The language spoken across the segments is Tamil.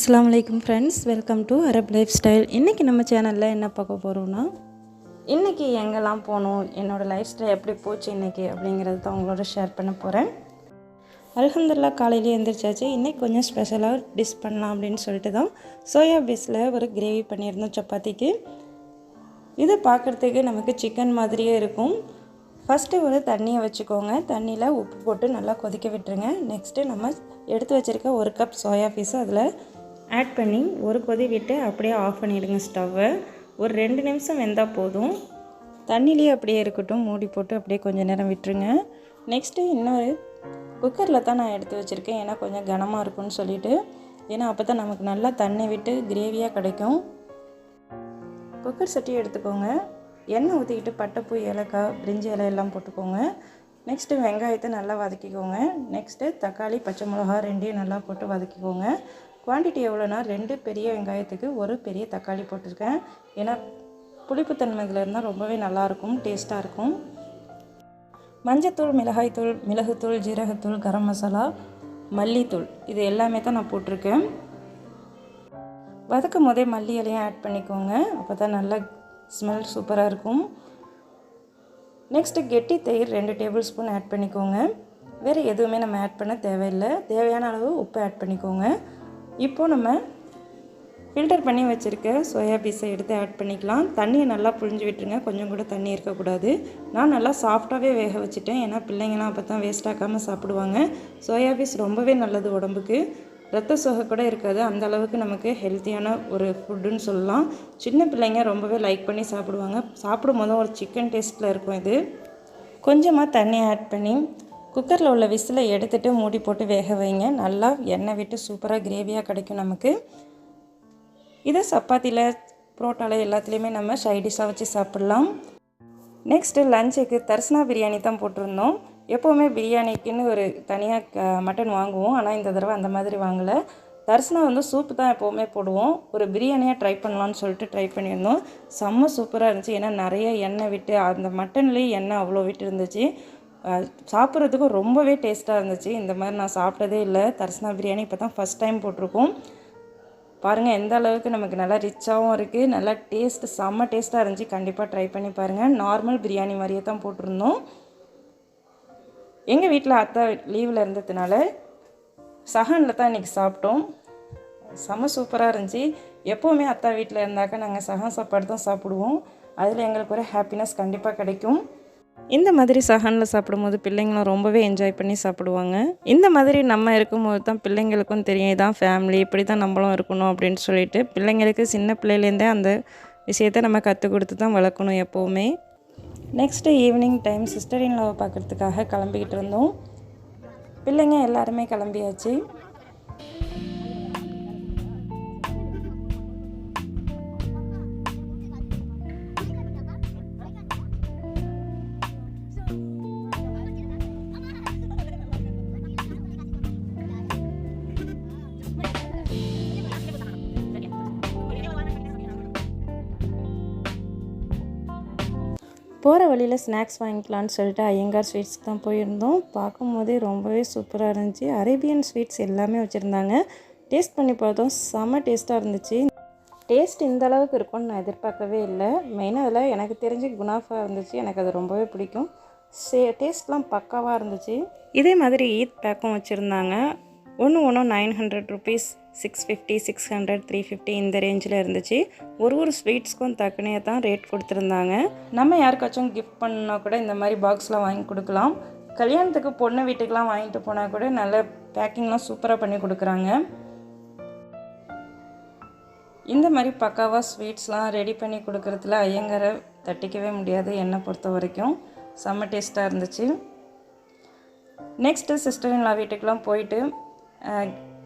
அஸ்லாம் வலைக்கம் friends welcome to Arab life style இன்றைக்கி நம்ம சேனலில் என்ன பார்க்க போகிறோம்னா இன்றைக்கி எங்கெல்லாம் போகணும் என்னோடய லைஃப் ஸ்டைல் எப்படி போச்சு இன்றைக்கி அப்படிங்கிறது தான் உங்களோட ஷேர் பண்ண போகிறேன் அல்ஹம்துலில்லாஹ் காலையிலே எழுந்திரிச்சாச்சு இன்றைக்கி கொஞ்சம் ஸ்பெஷலாக டிஷ் பண்ணலாம் அப்படின்னு சொல்லிட்டு தான் சோயா பேஸில் ஒரு கிரேவி பண்ணியிருந்தோம் சப்பாத்திக்கு. இது பார்க்குறதுக்கு நமக்கு சிக்கன் மாதிரியே இருக்கும். ஃபஸ்ட்டு ஒரு தண்ணியை வச்சுக்கோங்க. தண்ணியில் உப்பு போட்டு நல்லா கொதிக்க விட்டுருங்க. நெக்ஸ்ட்டு நம்ம எடுத்து வச்சுருக்க ஒரு கப் சோயா பீஸை அதில் ஆட் பண்ணி ஒரு கொதி விட்டு அப்படியே ஆஃப் பண்ணிவிடுங்க ஸ்டவ்வை ஒரு ரெண்டு நிமிஷம் வெந்தால் போதும். தண்ணிலேயே அப்படியே இருக்கட்டும். மூடி போட்டு அப்படியே கொஞ்சம் நேரம் விட்டுருங்க. நெக்ஸ்ட்டு இன்னொரு குக்கரில் தான் நான் எடுத்து வச்சுருக்கேன். ஏன்னா கொஞ்சம் கனமாக இருக்கும்னு சொல்லிவிட்டு ஏன்னா அப்போ தான் நமக்கு நல்லா தண்ணி விட்டு கிரேவியாக கிடைக்கும். குக்கர் சட்டி எடுத்துக்கோங்க. எண்ணெய் ஊற்றிக்கிட்டு பட்டைப்பூ ஏலக்காய் பிரிஞ்சி இலை எல்லாம் போட்டுக்கோங்க. நெக்ஸ்ட்டு வெங்காயத்தை நல்லா வதக்கிக்கோங்க. நெக்ஸ்ட்டு தக்காளி பச்சை மிளகா ரெண்டையும் நல்லா போட்டு வதக்கிக்கோங்க. குவான்டிட்டி எவ்வளோனா ரெண்டு பெரிய வெங்காயத்துக்கு ஒரு பெரிய தக்காளி போட்டிருக்கேன். ஏன்னா புளிப்புத்தன்மை இதில் இருந்தால் ரொம்பவே நல்லாயிருக்கும் டேஸ்ட்டாக இருக்கும். மஞ்சத்தூள் மிளகாய்த்தூள் மிளகுத்தூள் ஜீரகத்தூள் கரம் மசாலா மல்லித்தூள் இது எல்லாமே தான் நான் போட்டிருக்கேன். வதக்கும் போதே மல்லி இலையும் ஆட் பண்ணிக்கோங்க. அப்போ தான் நல்லா ஸ்மெல் சூப்பராக இருக்கும். நெக்ஸ்ட்டு கெட்டி தயிர் ரெண்டு டேபிள் ஸ்பூன் ஆட் பண்ணிக்கோங்க. வேறு எதுவுமே நம்ம ஆட் பண்ண தேவையில்லை. தேவையான அளவு உப்பு ஆட் பண்ணிக்கோங்க. இப்போது நம்ம ஃபில்டர் பண்ணி வச்சுருக்க சோயா பீஸை எடுத்து ஆட் பண்ணிக்கலாம். தண்ணியை நல்லா புழிஞ்சு விட்டுருங்க. கொஞ்சம் கூட தண்ணி இருக்கக்கூடாது. நான் நல்லா சாஃப்டாகவே வேக வச்சுட்டேன். ஏன்னா பிள்ளைங்களாம் அப்போ தான் வேஸ்ட் ஆக்காமல் சாப்பிடுவாங்க. சோயா பீஸ் ரொம்பவே நல்லது உடம்புக்கு. ரத்த சோகை கூட இருக்காது. அந்த அளவுக்கு நமக்கு ஹெல்த்தியான ஒரு ஃபுட்டுன்னு சொல்லலாம். சின்ன பிள்ளைங்க ரொம்பவே லைக் பண்ணி சாப்பிடுவாங்க. சாப்பிடும் போதும் ஒரு சிக்கன் டேஸ்ட்டில் இருக்கும் இது. கொஞ்சமாக தண்ணி ஆட் பண்ணி குக்கரில் உள்ள விசிலை எடுத்துகிட்டு மூடி போட்டு வேக வைங்க. நல்லா எண்ணெய் விட்டு சூப்பராக கிரேவியாக கிடைக்கும் நமக்கு. இதை சப்பாத்தியில் புரோட்டாவில் எல்லாத்துலேயுமே நம்ம சைடிஷாக வச்சு சாப்பிட்லாம். நெக்ஸ்ட்டு லஞ்சுக்கு தர்சனா பிரியாணி தான் போட்டிருந்தோம். எப்போவுமே பிரியாணிக்குன்னு ஒரு தனியாக மட்டன் வாங்குவோம். ஆனால் இந்த தடவை அந்த மாதிரி வாங்கலை. தர்சனா வந்து சூப்பு தான் எப்போவுமே போடுவோம். ஒரு பிரியாணியாக ட்ரை பண்ணலான்னு சொல்லிட்டு ட்ரை பண்ணியிருந்தோம். செம்ம சூப்பராக இருந்துச்சு. ஏன்னா நிறைய எண்ணெய் விட்டு அந்த மட்டன்லேயும் எண்ணெய் அவ்வளோ விட்டு இருந்துச்சு. சாப்பிட்றதுக்கும் ரொம்பவே டேஸ்ட்டாக இருந்துச்சு. இந்த மாதிரி நான் சாப்பிட்டதே இல்லை. தர்சனா பிரியாணி இப்போ தான் ஃபஸ்ட் டைம் போட்டிருக்கோம். பாருங்கள் எந்த அளவுக்கு நமக்கு நல்லா ரிச்சாகவும் இருக்குது நல்லா டேஸ்ட் செம்ம டேஸ்ட்டாக இருந்துச்சு. கண்டிப்பாக ட்ரை பண்ணி பாருங்கள் நார்மல் பிரியாணி மாதிரியே தான் போட்டிருந்தோம். எங்கள் வீட்டில் அத்தை லீவில் இருந்ததுனால சஹனில் தான் இன்றைக்கி சாப்பிட்டோம். செம்ம சூப்பராக இருந்துச்சு. எப்போவுமே அத்தா வீட்டில் இருந்தாக்கா நாங்கள் சகம் சாப்பாடு தான் சாப்பிடுவோம். அதில் எங்களுக்கு ஒரு ஹாப்பினஸ் கண்டிப்பாக கிடைக்கும். இந்த மாதிரி சஹனில் சாப்பிடும்போது பிள்ளைங்களும் ரொம்பவே என்ஜாய் பண்ணி சாப்பிடுவாங்க. இந்த மாதிரி நம்ம இருக்கும்போது தான் பிள்ளைங்களுக்கும் தெரியும் இதான் ஃபேமிலி இப்படி தான் நம்மளும் இருக்கணும் அப்படின்னு சொல்லிட்டு பிள்ளைங்களுக்கு சின்ன பிள்ளையிலேருந்தே அந்த விஷயத்தை நம்ம கற்றுக் கொடுத்து தான் வளர்க்கணும் எப்போவுமே. Next evening time sister love பார்க்குறதுக்காக கிளம்பிக்கிட்டு இருந்தோம். பிள்ளைங்க எல்லாருமே கிளம்பியாச்சு. போகிற வழியில் ஸ்நாக்ஸ் வாங்கிக்கலான்னு சொல்லிட்டு ஐயங்கார் ஸ்வீட்ஸ்க்கு தான் போயிருந்தோம். பார்க்கும்போதே ரொம்பவே சூப்பராக இருந்துச்சு. அரேபியன் ஸ்வீட்ஸ் எல்லாமே வச்சுருந்தாங்க. டேஸ்ட் பண்ணி பார்த்தோம். செம்ம டேஸ்ட்டாக இருந்துச்சு. டேஸ்ட் இந்த அளவுக்கு இருக்கும்னு நான் எதிர்பார்க்கவே இல்லை. மெயினாக அதில் எனக்கு தெரிஞ்சு குணாஃபாக இருந்துச்சு. எனக்கு அது ரொம்பவே பிடிக்கும். சே டேஸ்ட்லாம் பக்காவாக இருந்துச்சு. இதே மாதிரி ஈத் பேக்கும் வச்சுருந்தாங்க. ஒன்று ஒன்று nine hundred rupees. Six fifty six hundred three fifty இந்த ரேஞ்சில் இருந்துச்சு. ஒரு ஒரு ஸ்வீட்ஸ்க்கும் தக்கனே தான் ரேட் கொடுத்துருந்தாங்க. நம்ம யாருக்காச்சும் கிஃப்ட் பண்ணால் கூட இந்த மாதிரி பாக்ஸ்லாம் வாங்கி கொடுக்கலாம். கல்யாணத்துக்கு பொண்ணு வீட்டுக்கெலாம் வாங்கிட்டு போனால் கூட நல்ல பேக்கிங்லாம் சூப்பராக பண்ணி கொடுக்குறாங்க. இந்த மாதிரி பக்காவாக ஸ்வீட்ஸ்லாம் ரெடி பண்ணி கொடுக்குறதுல ஐயங்கரை தட்டிக்கவே முடியாது என்னை பொறுத்த வரைக்கும். செம்ம டேஸ்ட்டாக இருந்துச்சு. நெக்ஸ்ட்டு சிஸ்டர் இன்லா வீட்டுக்கெலாம் போயிட்டு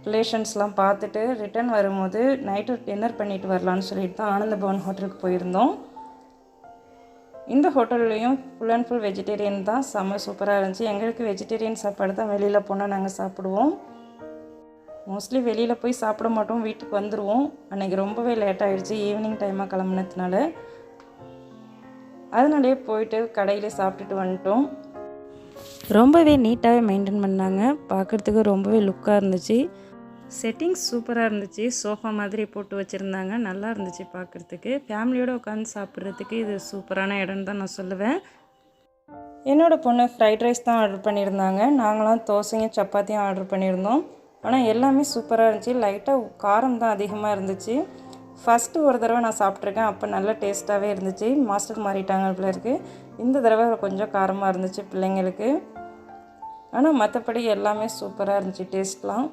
ரிலேஷன்ஸ்லாம் பார்த்துட்டு ரிட்டர்ன் வரும்போது நைட்டு டின்னர் பண்ணிட்டு வரலான்னு சொல்லிட்டு தான் ஆனந்த பவன் ஹோட்டலுக்கு போயிருந்தோம். இந்த ஹோட்டல்லையும் ஃபுல் அண்ட் ஃபுல் வெஜிடேரியன் தான் செம்ம சூப்பராக இருந்துச்சு. எங்களுக்கு வெஜிடேரியன் சாப்பாடு தான் வெளியில் போனால் நாங்கள் சாப்பிடுவோம். மோஸ்ட்லி வெளியில் போய் சாப்பிட மாட்டோம் வீட்டுக்கு வந்துடுவோம் அன்றைக்கி ரொம்பவே லேட் ஆகிடுச்சு ஈவினிங் டைமாக கிளம்புனதுனால. அதனாலே போயிட்டு கடையிலே சாப்பிட்டுட்டு வந்துட்டோம். ரொம்பவே நீட்டாகவே மெயின்டைன் பண்ணாங்க. பார்க்குறதுக்கு ரொம்பவே லுக்காக இருந்துச்சு. செட்டிங்ஸ் சூப்பராக இருந்துச்சு. சோஃபா மாதிரி போட்டு வச்சுருந்தாங்க. நல்லா இருந்துச்சு பார்க்குறதுக்கு ஃபேமிலியோடு உட்காந்து சாப்பிட்றதுக்கு இது சூப்பரான இடம்னு தான் நான் சொல்லுவேன். என்னோடய பொண்ணு ஃப்ரைட் ரைஸ் தான் ஆர்டர் பண்ணியிருந்தாங்க. நாங்களாம் தோசையும் சப்பாத்தியும் ஆர்டர் பண்ணியிருந்தோம். ஆனால் எல்லாமே சூப்பராக இருந்துச்சு. லைட்டாக காரம் தான் அதிகமாக இருந்துச்சு. ஃபஸ்ட்டு ஒரு தடவை நான் சாப்பிட்ருக்கேன் அப்போ நல்ல டேஸ்ட்டாகவே இருந்துச்சு. மாஸ்டர் மாறிட்டாங்க பிள்ளைக்கு இந்த தடவை கொஞ்சம் காரமாக இருந்துச்சு பிள்ளைங்களுக்கு. ஆனால் மற்றபடி எல்லாமே சூப்பராக இருந்துச்சு. டேஸ்ட்லாம்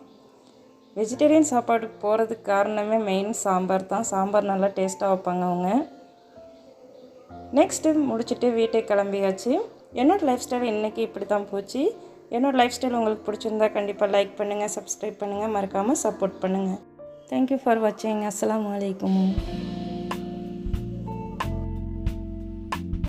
வெஜிடேரியன் சாப்பாடுக்கு போகிறதுக்கு காரணமே மெயின் சாம்பார் தான். சாம்பார் நல்லா டேஸ்ட்டாக வைப்பாங்க அவங்க. நெக்ஸ்ட்டு முடிச்சுட்டு வீட்டை கிளம்பியாச்சு. என்னோடய லைஃப் ஸ்டைல் இன்றைக்கி இப்படி தான் போச்சு. என்னோடய லைஃப் ஸ்டைல் உங்களுக்கு பிடிச்சிருந்தா கண்டிப்பாக லைக் பண்ணுங்கள் சப்ஸ்கிரைப் பண்ணுங்கள் மறக்காமல் சப்போர்ட் பண்ணுங்கள் தேங்க்யூ ஃபார் வாட்சிங் அஸ்லாம் வலைக்கம்